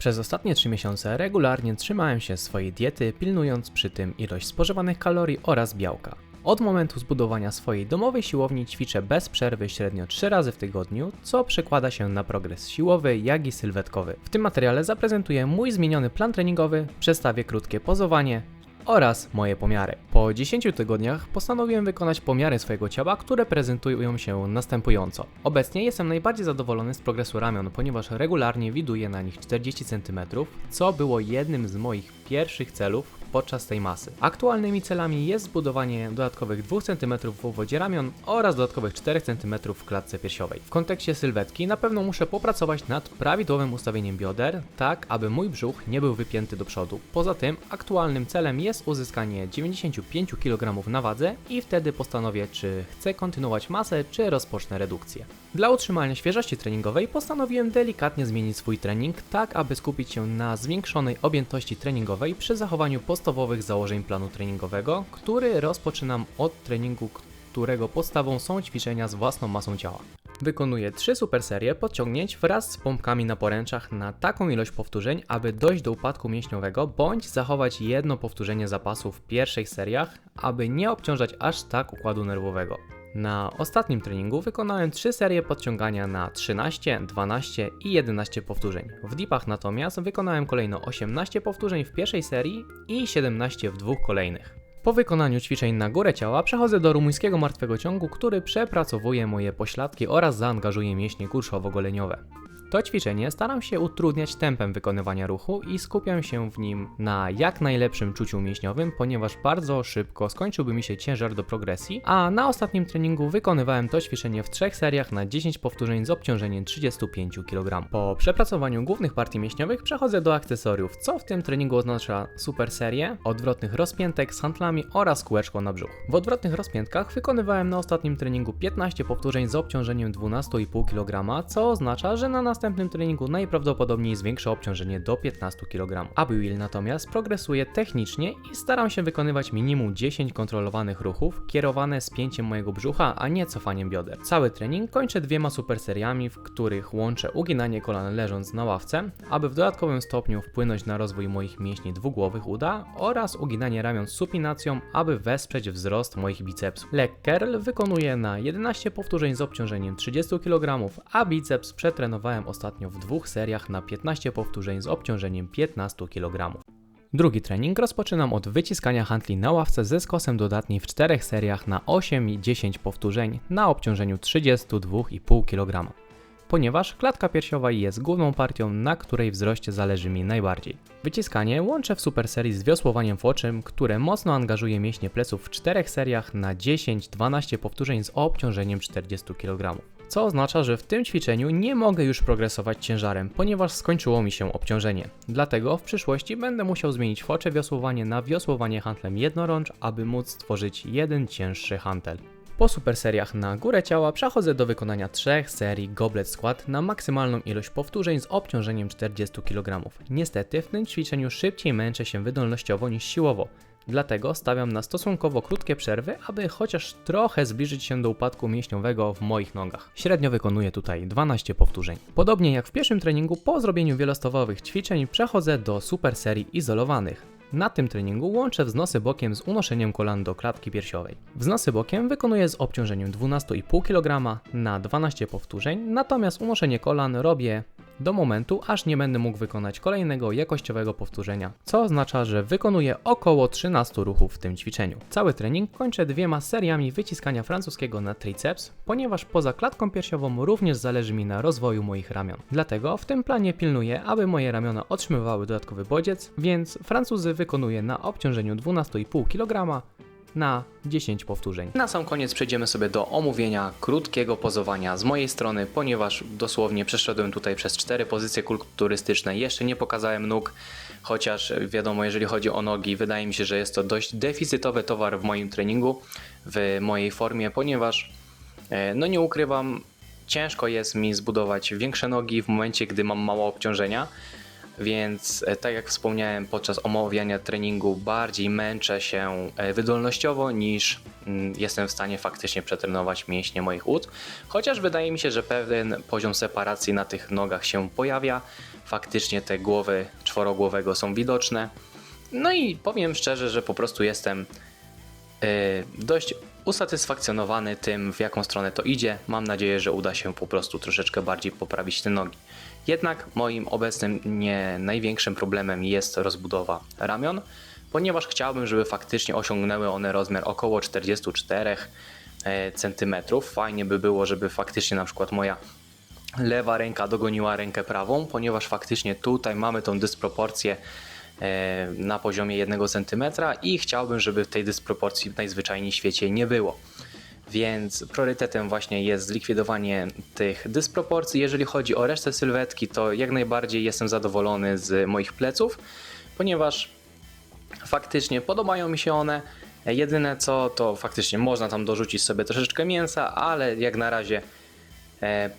Przez ostatnie 3 miesiące regularnie trzymałem się swojej diety, pilnując przy tym ilość spożywanych kalorii oraz białka. Od momentu zbudowania swojej domowej siłowni ćwiczę bez przerwy średnio 3 razy w tygodniu, co przekłada się na progres siłowy, jak i sylwetkowy. W tym materiale zaprezentuję mój zmieniony plan treningowy, przedstawię krótkie pozowanie oraz moje pomiary. Po 10 tygodniach postanowiłem wykonać pomiary swojego ciała, które prezentują się następująco. Obecnie jestem najbardziej zadowolony z progresu ramion, ponieważ regularnie widuję na nich 40 cm, co było jednym z moich pierwszych celów podczas tej masy. Aktualnymi celami jest zbudowanie dodatkowych 2 cm w obwodzie ramion oraz dodatkowych 4 cm w klatce piersiowej. W kontekście sylwetki na pewno muszę popracować nad prawidłowym ustawieniem bioder, tak aby mój brzuch nie był wypięty do przodu. Poza tym aktualnym celem jest uzyskanie 95 kg na wadze i wtedy postanowię czy chcę kontynuować masę czy rozpocznę redukcję. Dla utrzymania świeżości treningowej postanowiłem delikatnie zmienić swój trening tak aby skupić się na zwiększonej objętości treningowej przy zachowaniu podstawowych założeń planu treningowego, który rozpoczynam od treningu, którego podstawą są ćwiczenia z własną masą ciała. Wykonuję trzy super serie podciągnięć wraz z pompkami na poręczach na taką ilość powtórzeń, aby dojść do upadku mięśniowego, bądź zachować jedno powtórzenie zapasu w pierwszych seriach, aby nie obciążać aż tak układu nerwowego. Na ostatnim treningu wykonałem 3 serie podciągania na 13, 12 i 11 powtórzeń. W dipach natomiast wykonałem kolejno 18 powtórzeń w pierwszej serii i 17 w dwóch kolejnych. Po wykonaniu ćwiczeń na górę ciała przechodzę do rumuńskiego martwego ciągu, który przepracowuje moje pośladki oraz zaangażuje mięśnie kurszowo-goleniowe. To ćwiczenie staram się utrudniać tempem wykonywania ruchu i skupiam się w nim na jak najlepszym czuciu mięśniowym, ponieważ bardzo szybko skończyłby mi się ciężar do progresji, a na ostatnim treningu wykonywałem to ćwiczenie w trzech seriach na 10 powtórzeń z obciążeniem 35 kg. Po przepracowaniu głównych partii mięśniowych przechodzę do akcesoriów, co w tym treningu oznacza super serię, odwrotnych rozpiętek z handlami oraz kółeczko na brzuch. W odwrotnych rozpiętkach wykonywałem na ostatnim treningu 15 powtórzeń z obciążeniem 12,5 kg, co oznacza, że na następnym treningu najprawdopodobniej zwiększę obciążenie do 15 kg. Abiwheel natomiast progresuje technicznie i staram się wykonywać minimum 10 kontrolowanych ruchów kierowane spięciem mojego brzucha, a nie cofaniem bioder. Cały trening kończę dwiema super seriami, w których łączę uginanie kolan leżąc na ławce, aby w dodatkowym stopniu wpłynąć na rozwój moich mięśni dwugłowych uda oraz uginanie ramion supinacją, aby wesprzeć wzrost moich bicepsów. Leg curl wykonuję na 11 powtórzeń z obciążeniem 30 kg, a biceps przetrenowałem ostatnio w dwóch seriach na 15 powtórzeń z obciążeniem 15 kg. Drugi trening rozpoczynam od wyciskania handli na ławce ze skosem dodatni w czterech seriach na 8 i 10 powtórzeń na obciążeniu 32,5 kg. Ponieważ klatka piersiowa jest główną partią, na której wzroście zależy mi najbardziej. Wyciskanie łączę w super serii z wiosłowaniem foczym, które mocno angażuje mięśnie pleców w czterech seriach na 10-12 powtórzeń z obciążeniem 40 kg co oznacza, że w tym ćwiczeniu nie mogę już progresować ciężarem, ponieważ skończyło mi się obciążenie. Dlatego w przyszłości będę musiał zmienić focze wiosłowanie na wiosłowanie handlem jednorącz, aby móc stworzyć jeden cięższy hantel. Po super seriach na górę ciała przechodzę do wykonania trzech serii goblet squat na maksymalną ilość powtórzeń z obciążeniem 40 kg. Niestety w tym ćwiczeniu szybciej męczę się wydolnościowo niż siłowo. Dlatego stawiam na stosunkowo krótkie przerwy, aby chociaż trochę zbliżyć się do upadku mięśniowego w moich nogach. Średnio wykonuję tutaj 12 powtórzeń. Podobnie jak w pierwszym treningu, po zrobieniu wielostowowych ćwiczeń przechodzę do super serii izolowanych. Na tym treningu łączę wznosy bokiem z unoszeniem kolan do klatki piersiowej. Wznosy bokiem wykonuję z obciążeniem 12,5 kg na 12 powtórzeń, natomiast unoszenie kolan robię do momentu, aż nie będę mógł wykonać kolejnego jakościowego powtórzenia, co oznacza, że wykonuję około 13 ruchów w tym ćwiczeniu. Cały trening kończę dwiema seriami wyciskania francuskiego na triceps, ponieważ poza klatką piersiową również zależy mi na rozwoju moich ramion. Dlatego w tym planie pilnuję, aby moje ramiona otrzymywały dodatkowy bodziec, więc Francuzy wykonuję na obciążeniu 12,5 kg na 10 powtórzeń. Na sam koniec przejdziemy sobie do omówienia krótkiego pozowania z mojej strony, ponieważ dosłownie przeszedłem tutaj przez cztery pozycje kulturystyczne. Jeszcze nie pokazałem nóg, chociaż wiadomo, jeżeli chodzi o nogi, wydaje mi się, że jest to dość deficytowy towar w moim treningu, w mojej formie, ponieważ e, no nie ukrywam, ciężko jest mi zbudować większe nogi w momencie, gdy mam mało obciążenia. Więc e, tak jak wspomniałem podczas omawiania treningu, bardziej męczę się e, wydolnościowo niż mm, jestem w stanie faktycznie przetrenować mięśnie moich ud. Chociaż wydaje mi się, że pewien poziom separacji na tych nogach się pojawia, faktycznie te głowy czworogłowego są widoczne. No i powiem szczerze, że po prostu jestem yy, dość usatysfakcjonowany tym, w jaką stronę to idzie. Mam nadzieję, że uda się po prostu troszeczkę bardziej poprawić te nogi. Jednak moim obecnym nie największym problemem jest rozbudowa ramion, ponieważ chciałbym, żeby faktycznie osiągnęły one rozmiar około 44 e, cm. Fajnie by było, żeby faktycznie na przykład moja lewa ręka dogoniła rękę prawą, ponieważ faktycznie tutaj mamy tą dysproporcję e, na poziomie 1 cm i chciałbym, żeby tej dysproporcji najzwyczajniej w świecie nie było. Więc priorytetem właśnie jest zlikwidowanie tych dysproporcji. Jeżeli chodzi o resztę sylwetki, to jak najbardziej jestem zadowolony z moich pleców, ponieważ faktycznie podobają mi się one. Jedyne co, to faktycznie można tam dorzucić sobie troszeczkę mięsa, ale jak na razie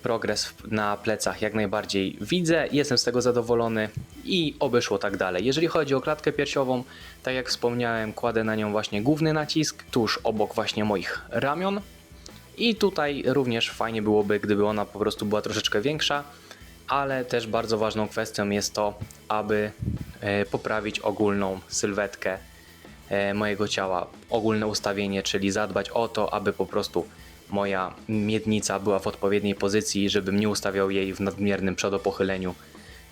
progres w- na plecach jak najbardziej widzę, jestem z tego zadowolony i oby szło tak dalej. Jeżeli chodzi o klatkę piersiową, tak jak wspomniałem, kładę na nią właśnie główny nacisk tuż obok właśnie moich ramion. I tutaj również fajnie byłoby, gdyby ona po prostu była troszeczkę większa, ale też bardzo ważną kwestią jest to, aby e, poprawić ogólną sylwetkę e, mojego ciała, ogólne ustawienie, czyli zadbać o to, aby po prostu moja miednica była w odpowiedniej pozycji, żebym nie ustawiał jej w nadmiernym przodopochyleniu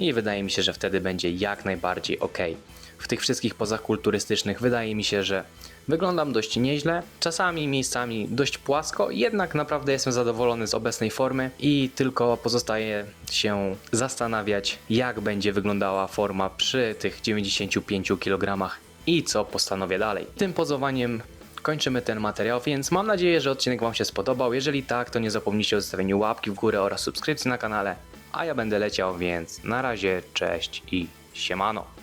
i wydaje mi się, że wtedy będzie jak najbardziej ok. W tych wszystkich pozach kulturystycznych wydaje mi się, że wyglądam dość nieźle, czasami miejscami dość płasko, jednak naprawdę jestem zadowolony z obecnej formy i tylko pozostaje się zastanawiać, jak będzie wyglądała forma przy tych 95 kg i co postanowię dalej. Tym pozowaniem kończymy ten materiał, więc mam nadzieję, że odcinek Wam się spodobał. Jeżeli tak, to nie zapomnijcie o zostawieniu łapki w górę oraz subskrypcji na kanale. A ja będę leciał, więc na razie, cześć i siemano.